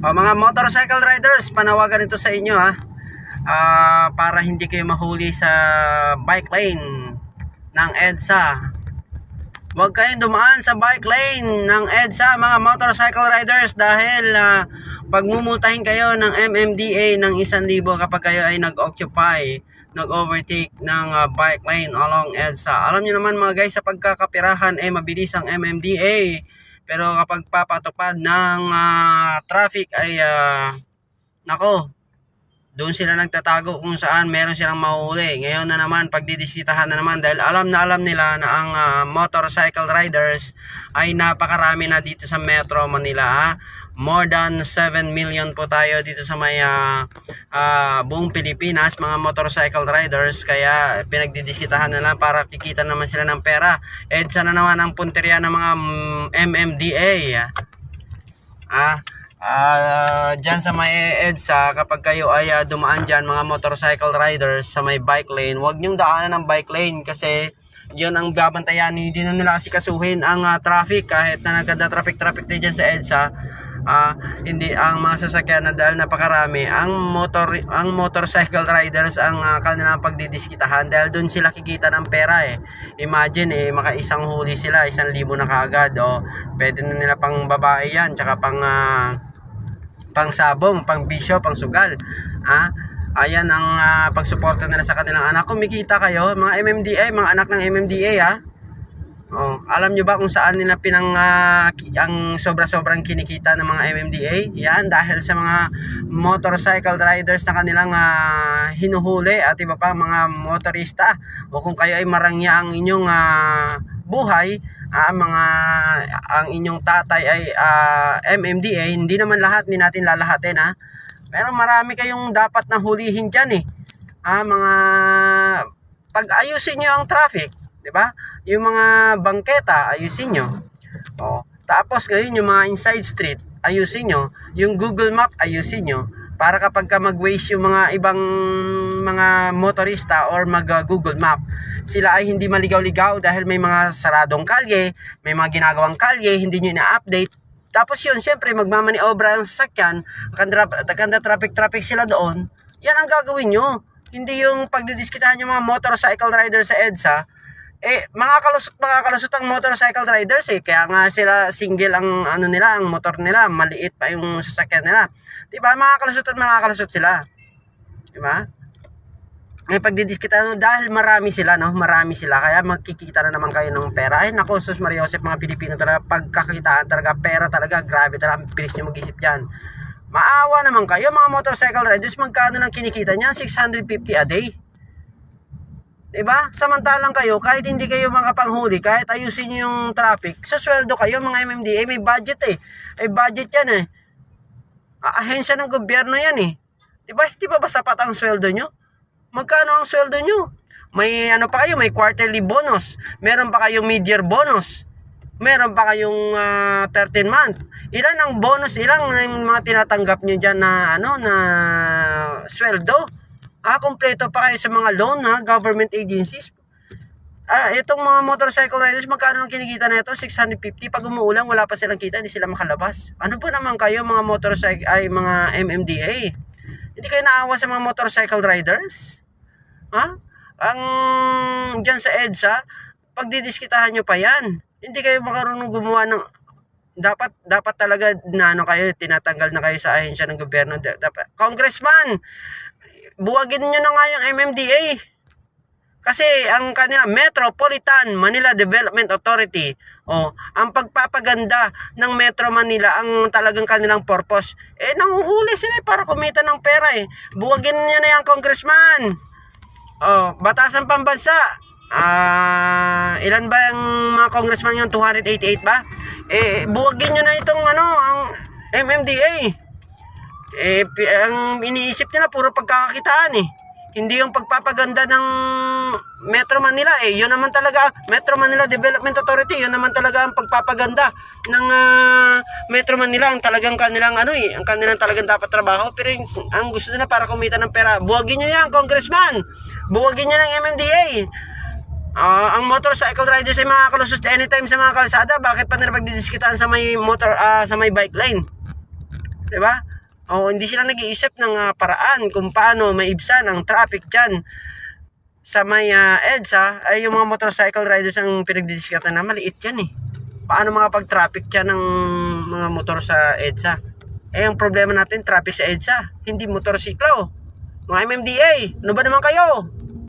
O, mga motorcycle riders, panawagan ito sa inyo ha. Ah, para hindi kayo mahuli sa bike lane ng EDSA. Huwag kayong dumaan sa bike lane ng EDSA mga motorcycle riders dahil ah, pagmumultahin kayo ng MMDA ng 1,000 kapag kayo ay nag-occupy, nag-overtake ng ah, bike lane along EDSA. Alam niyo naman mga guys, sa pagkakapirahan ay mabilis ang MMDA. Pero kapag papatupad ng ah, traffic ay ah, nako, doon sila nagtatago kung saan meron silang mahuli. Ngayon na naman, pagdidiskitahan na naman dahil alam na alam nila na ang ah, motorcycle riders ay napakarami na dito sa Metro Manila. ah. More than 7 million po tayo dito sa may ah, ah, buong Pilipinas, mga motorcycle riders. Kaya pinagdidiskitahan na lang para kikita naman sila ng pera. EDSA na naman ang punteriya ng mga mm, MMDA. Ah, ah dyan sa may EDSA, kapag kayo ay ah, dumaan dyan, mga motorcycle riders sa may bike lane, huwag niyong daanan ng bike lane kasi yun ang babantayan, hindi na nila kasuhin ang ah, traffic kahit na naganda traffic traffic na dyan sa EDSA. Ah, hindi ang mga sasakyan na dahil napakarami ang motor ang motorcycle riders ang ah, kanilang pagdidiskitahan dahil doon sila kikita ng pera eh imagine eh makaisang huli sila isang libo na kaagad o pwede na nila pang babae yan tsaka pang ah, pang sabong, pang bisyo, pang sugal. Ah, ayan ang ah, pagsuporta nila sa kanilang anak. Kumikita kayo, mga MMDA, mga anak ng MMDA ha. Oh, alam nyo ba kung saan nila pinang ki- ang sobra-sobrang kinikita ng mga MMDA? Yan dahil sa mga motorcycle riders na kanilang ah, hinuhuli at iba pa mga motorista o kung kayo ay marangya ang inyong ah, buhay, ah, mga ang inyong tatay ay ah, MMDA, hindi naman lahat, hindi natin lalahatin ha. Pero marami kayong dapat na hulihin dyan eh. Ah, mga pag ayusin nyo ang traffic, di ba? Yung mga bangketa, ayusin nyo. O, tapos ngayon yung mga inside street, ayusin nyo. Yung Google Map, ayusin nyo. Para kapag ka mag-waste yung mga ibang mga motorista or mag-Google Map, sila ay hindi maligaw-ligaw dahil may mga saradong kalye, may mga ginagawang kalye, hindi nyo ina-update. Tapos yun, syempre, magmamaniobra ang sasakyan, kanda traffic-traffic sila doon, yan ang gagawin nyo. Hindi yung pagdidiskitahan yung mga motorcycle rider sa EDSA, eh, mga kalusot, mga kalusot ang motorcycle riders eh. Kaya nga sila single ang ano nila, ang motor nila, maliit pa yung sasakyan nila. 'Di ba? Mga kalusot at mga kalusot sila. 'Di ba? May pagdidiskita no, dahil marami sila, no? Marami sila. Kaya magkikita na naman kayo ng pera. Ay, nako, sus Maria Joseph, mga Pilipino talaga, pagkakitaan talaga, pera talaga, grabe talaga, ang bilis nyo mag-isip dyan. Maawa naman kayo, mga motorcycle riders, magkano lang kinikita niyan? 650 a day. Diba? Samantalang kayo, kahit hindi kayo makapanghuli, kahit ayusin nyo yung traffic, sa sweldo kayo, mga MMDA, may budget eh. May budget yan eh. Ah, Ahensya ng gobyerno yan eh. Diba? Di ba ba sapat ang sweldo nyo? Magkano ang sweldo nyo? May ano pa kayo, may quarterly bonus. Meron pa kayong mid-year bonus. Meron pa kayong ah, 13 month. Ilan ang bonus, ilang yung mga tinatanggap nyo dyan na ano na sweldo? Ah, kompleto pa kayo sa mga loan na government agencies. Ah, itong mga motorcycle riders, magkano ang kinikita na ito? 650. Pag umuulan, wala pa silang kita, hindi sila makalabas. Ano ba naman kayo, mga motorcycle, ay mga MMDA? Hindi kayo naawa sa mga motorcycle riders? Ha? Ang dyan sa EDSA, pagdidiskitahan nyo pa yan. Hindi kayo makarunong gumawa ng dapat dapat talaga na ano kayo tinatanggal na kayo sa ahensya ng gobyerno dapat congressman buwagin nyo na nga yung MMDA. Kasi ang kanila Metropolitan Manila Development Authority, oh, ang pagpapaganda ng Metro Manila ang talagang kanilang purpose. Eh nanguhuli sila eh, para kumita ng pera eh. Buwagin niyo na yan, congressman. Oh, batasan pambansa. Ah, ilan ba ang mga congressman yung 288 ba? Eh buwagin niyo na itong ano, ang MMDA. Eh, ang iniisip nila puro pagkakakitaan eh. Hindi yung pagpapaganda ng Metro Manila eh. Yun naman talaga, Metro Manila Development Authority, yun naman talaga ang pagpapaganda ng ah, Metro Manila. Ang talagang kanilang ano eh, ang kanilang talagang dapat trabaho. Pero yung, ang gusto nila para kumita ng pera, buwagin nyo yan, congressman. Buwagin nyo ng MMDA. Ah, ang motorcycle riders ay mga kalusot anytime sa mga kalsada. Bakit pa nila pagdidiskitaan sa may motor ah, sa may bike lane? 'Di ba? O hindi sila nag-iisip ng ah, paraan kung paano maibsan ang traffic dyan sa may ah, EDSA ay yung mga motorcycle riders ang pinagdidiskatan na maliit yan eh. Paano makapag-traffic dyan ng mga motor sa EDSA? Eh, ang problema natin, traffic sa EDSA, hindi motorsiklo. Mga MMDA, ano ba naman kayo?